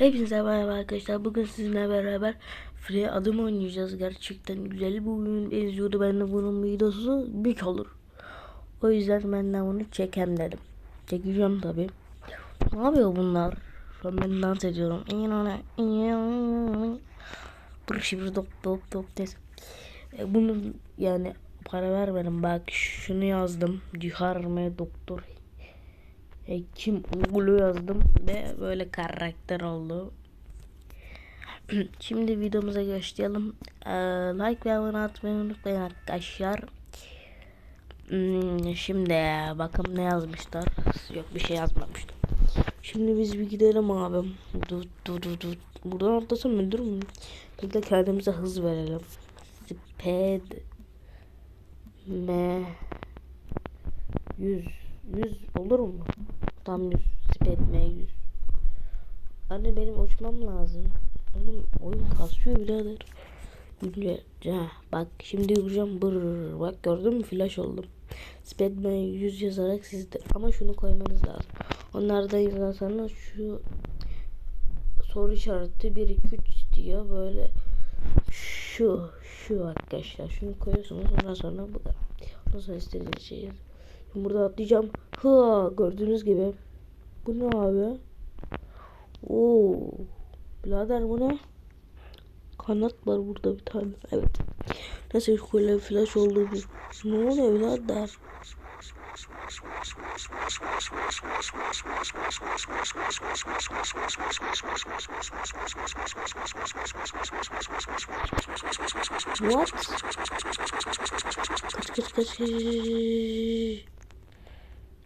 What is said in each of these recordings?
Hepinize merhaba arkadaşlar. Bugün sizinle beraber Free adım oynayacağız. Gerçekten güzel bir oyun benziyordu. Ben de bunun videosu büyük olur. O yüzden ben de bunu çekem dedim. Çekeceğim tabi. Ne yapıyor bunlar? Şu an ben dans ediyorum. Bir bir dop dop dop des. E, Bunu yani para vermedim. Bak şunu yazdım. Ciharme doktor Hekim Ulu yazdım ve böyle karakter oldu. Şimdi videomuza başlayalım. Ee, like ve abone atmayı unutmayın arkadaşlar. Hmm, şimdi bakın ne yazmışlar. Yok bir şey yazmamışlar. Şimdi biz bir gidelim abim. Dur dur dur dur. Buradan atlasam öldürür mü? Bir de kendimize hız verelim. Sped M 100 100 olur mu? Tam 100 sped M 100 Anne benim uçmam lazım. Oğlum oyun kasıyor birader. Önce ha, bak şimdi vuracağım. Bır bak gördün mü? Flash oldum. Spedman 100 yazarak sizde ama şunu koymanız lazım. Onlarda yazarsanız şu soru işareti 1 2 3 diyor. Böyle şu şu arkadaşlar. Şunu koyuyorsunuz. Ondan sonra bu da. Ondan sonra istediğiniz şeyi Şimdi burada atlayacağım. Ha gördüğünüz gibi. Bu ne abi? Oo. Birader bu ne? Kanat var burada bir tane. Evet. Nasıl şöyle flash oldu bir. Ne oluyor birader? What? Kaç kaç kaç.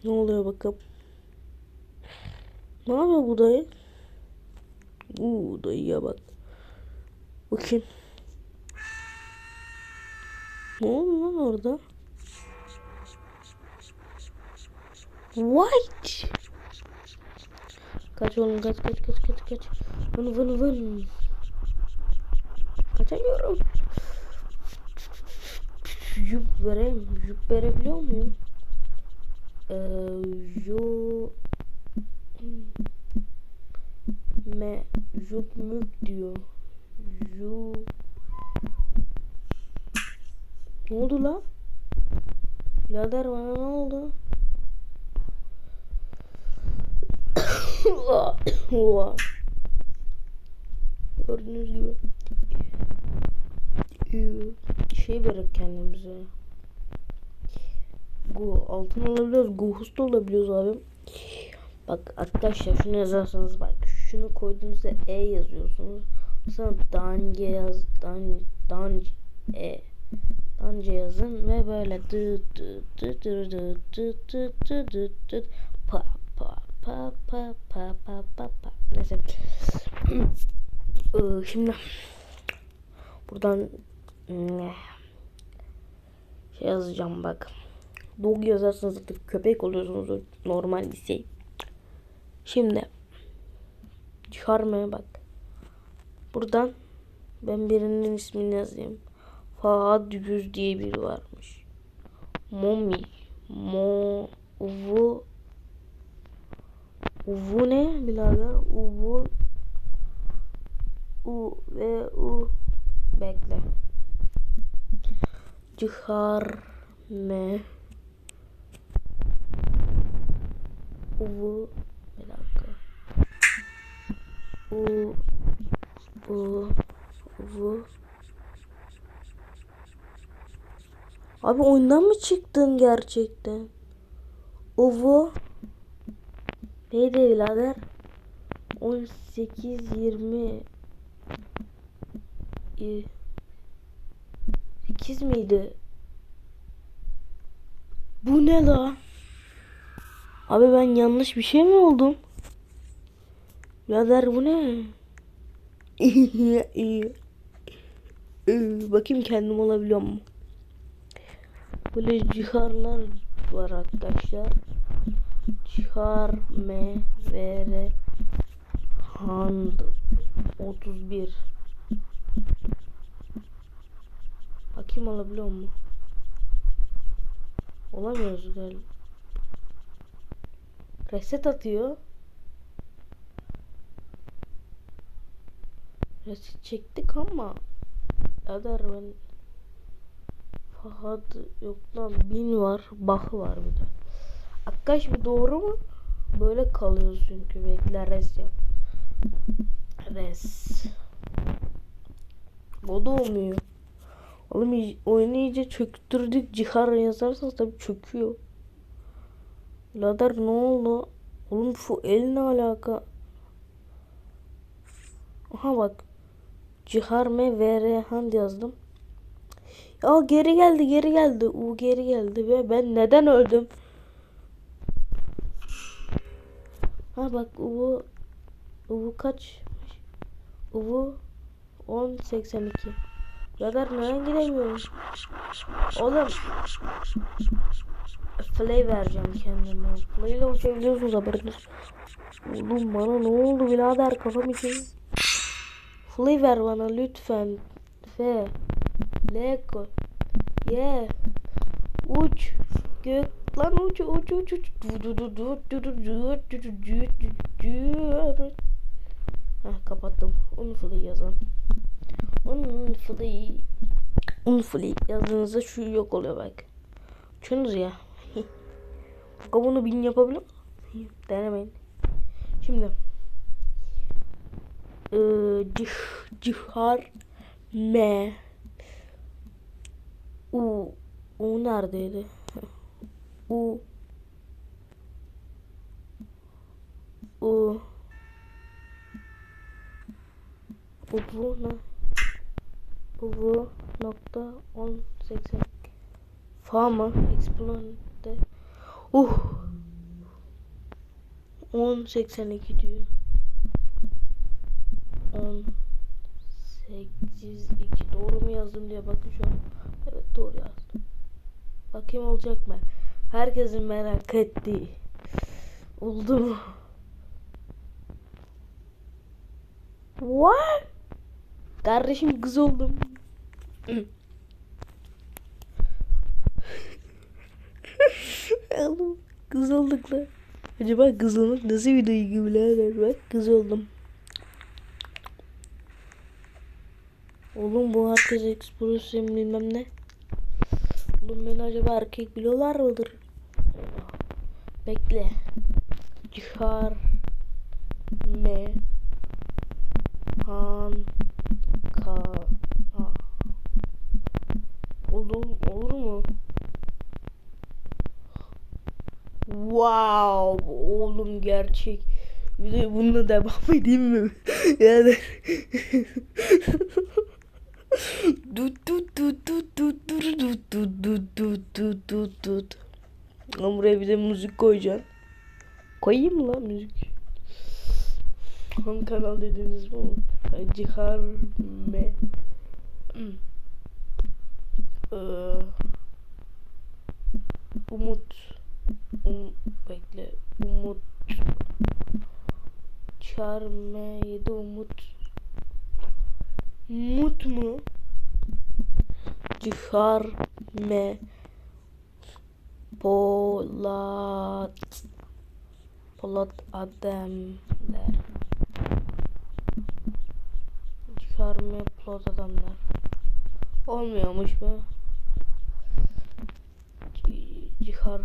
Ne oluyor bakalım? Ne yapıyor bu dayı? Uuu dayıya bak. Bakayım. Ne oldu lan orada? What? Kaç oğlum kaç kaç kaç kaç kaç. Vın vın vın. Kaçamıyorum. Jup vereyim. Jup verebiliyor muyum? Ju me jup mük diyor. Ju Ne oldu lan? Birader bana ne oldu? Gördüğünüz gibi. Şey verip kendimize. Go altın alabiliyoruz. Go hust olabiliyoruz abi. Bak arkadaşlar şunu yazarsanız bak şunu koyduğunuzda E yazıyorsunuz. Sonra dange yaz dan dan E dange yazın ve böyle dı dı dı dı dı dı dı dı dı dı pa pa pa pa pa pa pa pa neyse Ee, şimdi buradan şey yazacağım bak dog yazarsanız zaten köpek oluyorsunuz normal bir şey. Şimdi çıkarmaya bak. Buradan ben birinin ismini yazayım. Fahat Yüz diye biri varmış. Momi. Mo Uvu. Uvu ne birader? Uvu. U ve U. Bekle. Cihar Uvu bir dakika. U U Uvu Abi oyundan mı çıktın gerçekten? Uvu Neydi birader? 18 20 8 miydi? Bu ne la? Abi ben yanlış bir şey mi oldum? Birader bu ne? Bakayım kendim olabiliyor mu? Böyle ciharlar var arkadaşlar. Çar me vere hand 31 Bakayım alabiliyor mu? Olamıyoruz galiba. Reset atıyor. resit çektik ama Eder ben Fahad yok lan bin var Bahı var bir de. Akkaş bu doğru mu? Böyle kalıyoruz çünkü bekle res yap. Res. O da olmuyor. Oğlum oyunu iyice çöktürdük. Cihar yazarsanız tabii çöküyor Ladar ne oldu? Oğlum şu el ne alaka? Aha bak. Cihar me Verehand yazdım. Ya geri geldi geri geldi. U geri geldi ve ben neden öldüm? Ha bak U U kaç? U 1082. Radar neden gidemiyorum? Oğlum play vereceğim kendime. Play ile uçabiliyorsunuz haberiniz. Oğlum bana ne oldu birader kafam için. Play ver bana lütfen. F. Leko. Ye. Yeah. Uç. Gök. Lan uç uç uç uç. Heh kapattım. Onu fly yazan. Onun fly. Onun fly yazdığınızda şu yok oluyor bak. Çınız ya. Bak bunu bin yapabilir miyim? Denemeyin. Şimdi. Ee, cih, cihar me u u neredeydi? U u u bu ne? Bu bu nokta 1080 fa mı? Uh 1082 diyor 18 2 doğru mu yazdım diye bakın şu an. Evet doğru yazdım. Bakayım olacak mı? Herkesin merak ettiği. Oldu mu? What? Kardeşim kız oldum. Oğlum kız olduk lan. Acaba kız olmak nasıl bir duygu birader bak kız oldum. Oğlum bu herkes eksplosyon bilmem ne. Oğlum beni acaba erkek biliyorlar mıdır? Bekle. Çıkar. Me. Han. Ka. Ha. Oğlum olur mu? Wow. Oğlum gerçek. Bir de bununla devam edeyim mi? yani. Tut tut tut tut tut tut tut tut tut tut tut tut. Lan buraya bir de müzik koyacaksın. Koyayım mı lan müzik? Hangi kanal mi? Ay, Cihar me. Hmm. Ee, Umut. Um, bekle. Umut. Yaşar M7 Umut. Mut mu? Cihar M Polat. Polat Adem der. Cihar M Polat Ademler Olmuyormuş be. Cihar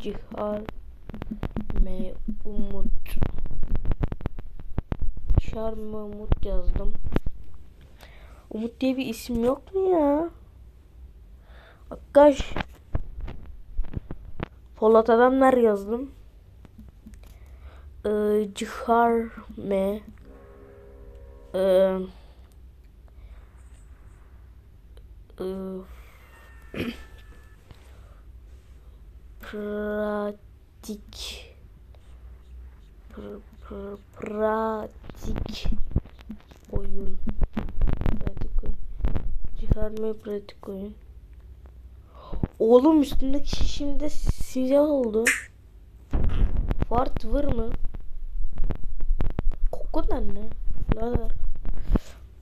Cihar M Umut. Cihar me umut yazdım. Umut diye bir isim yok mu ya? Akkaş. Polat adamlar yazdım. Ee, Cihar me. Ee, ee, pratik pr, pr, pratik oyun. Pratik oyun. Çıkarma pratik oyun. Oğlum üstündeki şişimde siyah oldu. Fart vır mı? Koku da ne? Lader.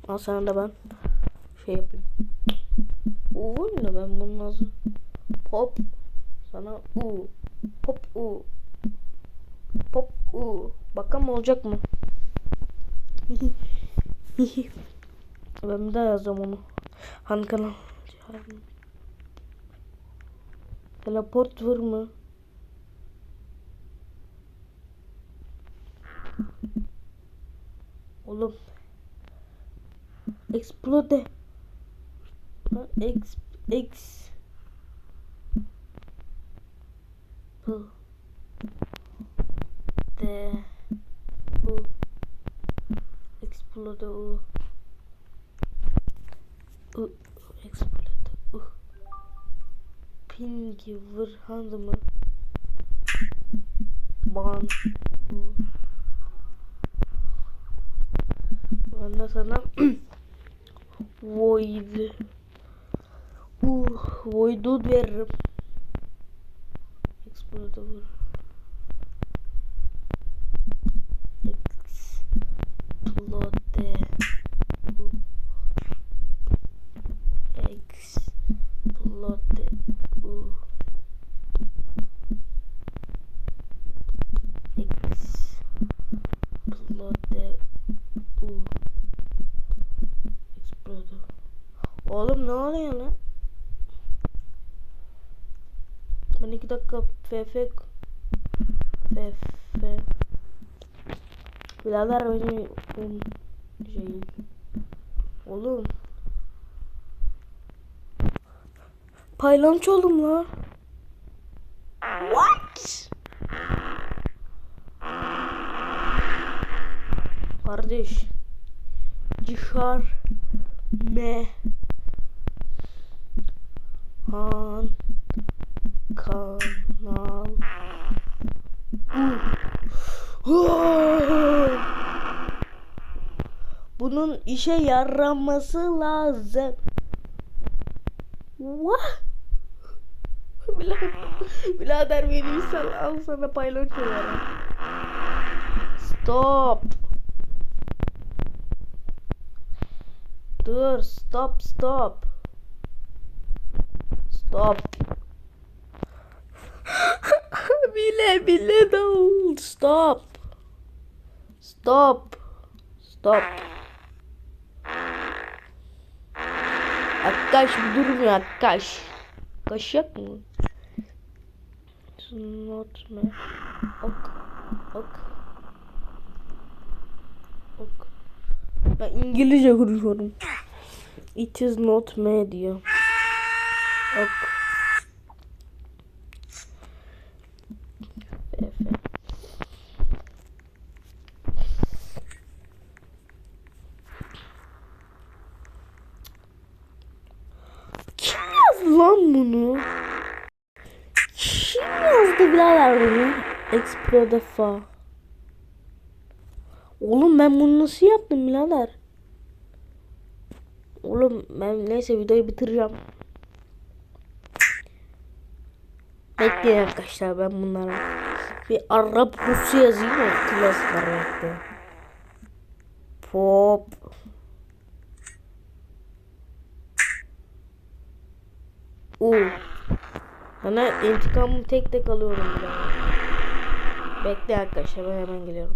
al sana da ben şey yapayım. Uğur da ben bunun ağzı? Pop sana u. Pop u. Pop u. Bakalım olacak mı ben bir daha yazacağım onu. Han kanal. Teleport var mı? Oğlum. Explode. Ex. Ex. Bu. De. Bu. Explode u. U. Explode u. Pingi vırhandı mı? Ban. U. Ben de sana Void. Uh, Void'u veririm. Explode vur. Explode. U. Explode. U. Explode. U. Explode. Oğlum ne oluyor lan? Ben iki dakika FF FF Birader benim şeyim Oğlum. Paylanç oldum la. What? Kardeş. Cihar. Me Han Kanal Bunun işe yaraması lazım. What? Birader, beni sal al sana paylaş olarak. Stop. Dur stop stop. Stop. bile bile davul. Stop. Stop. Stop. Akkaş durmuyor Akkaş. Kaşak mı? Not me. Ok. Ok. Ok. Ben İngilizce konuşuyorum. It is not me diyor. Ok. Efe. Kim yazdı lan bunu? Kim yazdı birader bunu? Explo defa. Oğlum ben bunu nasıl yaptım birader? Oğlum ben neyse videoyu bitireceğim. Bekleyin arkadaşlar ben bunlara bir Arap Rusça yazayım mı? Klaslar bekle. Pop. U. Hani intikamımı tek tek alıyorum birader. Bekle arkadaşlar ben hemen geliyorum.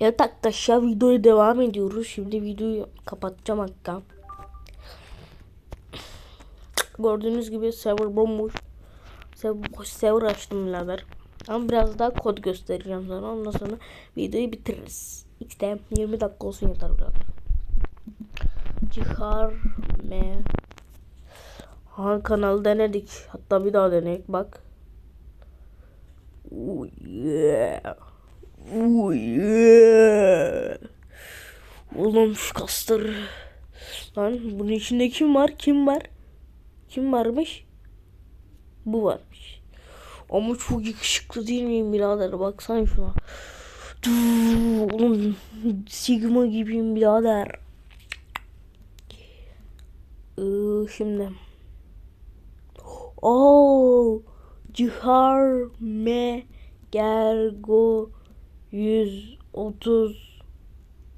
Evet arkadaşlar videoya devam ediyoruz. Şimdi videoyu kapatacağım hatta. Gördüğünüz gibi server bomboş. Server, server açtım birader. Ama biraz daha kod göstereceğim sana. Ondan sonra videoyu bitiririz. İşte 20 dakika olsun yeter birader. Cihar me. Han kanalı denedik. Hatta bir daha denedik bak. Oh yeah. Oh yeah. Oğlum şu kasları. Lan bunun içinde kim var? Kim var? Kim varmış? Bu varmış. Ama çok yakışıklı değil miyim birader? Baksana şuna. Oğlum Sigma gibiyim birader. Ee, şimdi. Oo, Cihar Me Gergo 130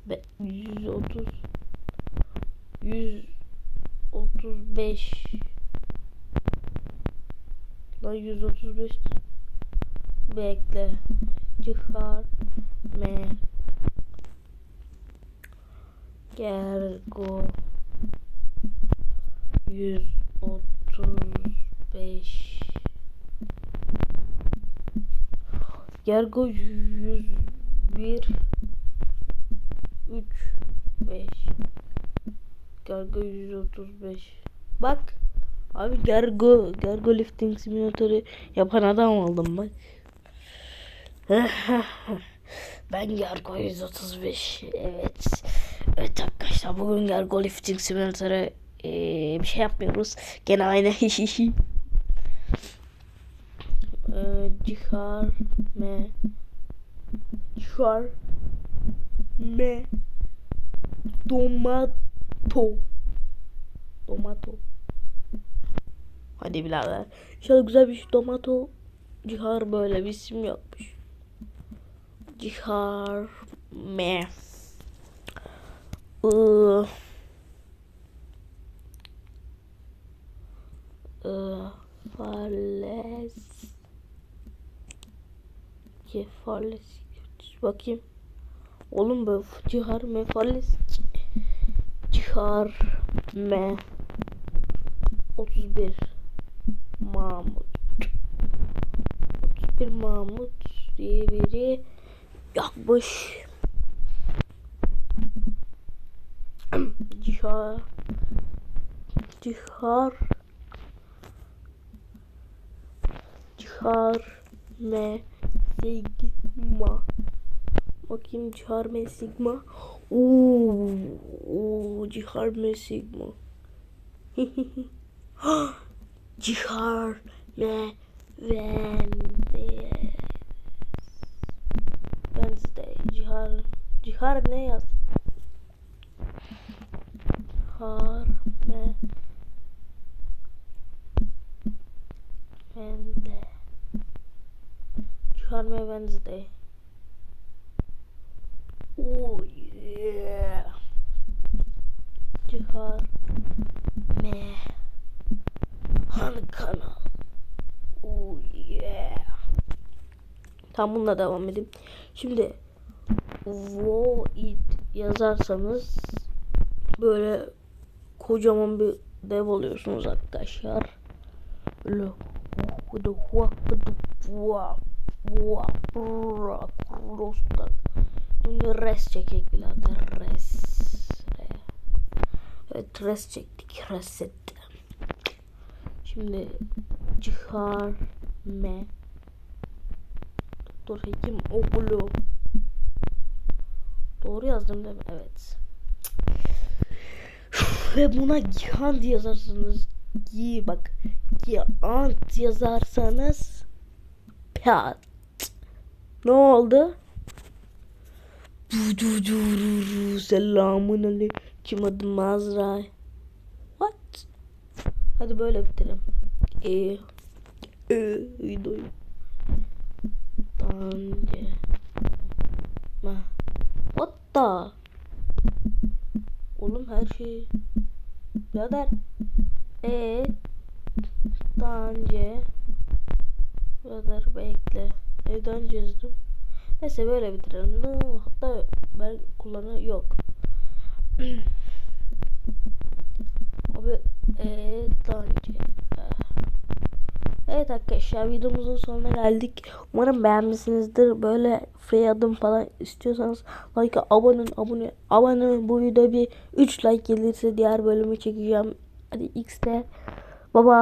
be- 130 135 La 135 bekle. Cihar Me Gergo 135 Gergo 101 3 5 Gergo 135 Bak. Abi Gergo Gergo lifting simülatörü yapan adam oldum bak. Ben Gergo 135 Evet. Evet arkadaşlar bugün Gergo lifting simülatörü ee, bir şey yapmıyoruz. Gene aynı ee, me Cihar me Domato Domato Hadi birader. İnşallah güzel bir şey. Domato Cihar böyle bir isim yokmuş. Cihar me. Iı. Iı. Fales. Kefales. Bakayım. Oğlum böyle cihar me fales. Cihar me. 31 Mahmut 31 Mahmut diye biri yapmış Cihar Cihar Cihar me Sigma Bakayım Cihar me Sigma Oo, oo Cihar me Sigma Cihar ve Wednesday. Cihar. Cihar ne yaz? Cihar ve Wednesday. Cihar ve Wednesday. Oh yeah. Cihar me Han kanal. Oh yeah. Tam bununla devam edeyim. Şimdi Void yazarsanız böyle kocaman bir dev oluyorsunuz arkadaşlar. Böyle Şimdi res çekek birader res. Evet res çektik reset. Şimdi çıkar me Doktor Hekim oğlu Doğru yazdım değil mi? Evet. Ve buna Gihant yazarsanız Gi bak Gihant yazarsanız Pat Ne oldu? Selamun aleyküm adım Azrail What? Hadi böyle bitirelim. Ee, e, videoyu. Dange. Ma. What the? Oğlum her şey. Birader. E. Dange. Birader bekle. Evden yazdım. Neyse böyle bitirelim. Hatta ben kullanı yok. Abi ee, daha önce. Evet arkadaşlar videomuzun sonuna geldik. Umarım beğenmişsinizdir. Böyle free adım falan istiyorsanız like abone abone abone bu video bir 3 like gelirse diğer bölümü çekeceğim. Hadi X'de. Baba.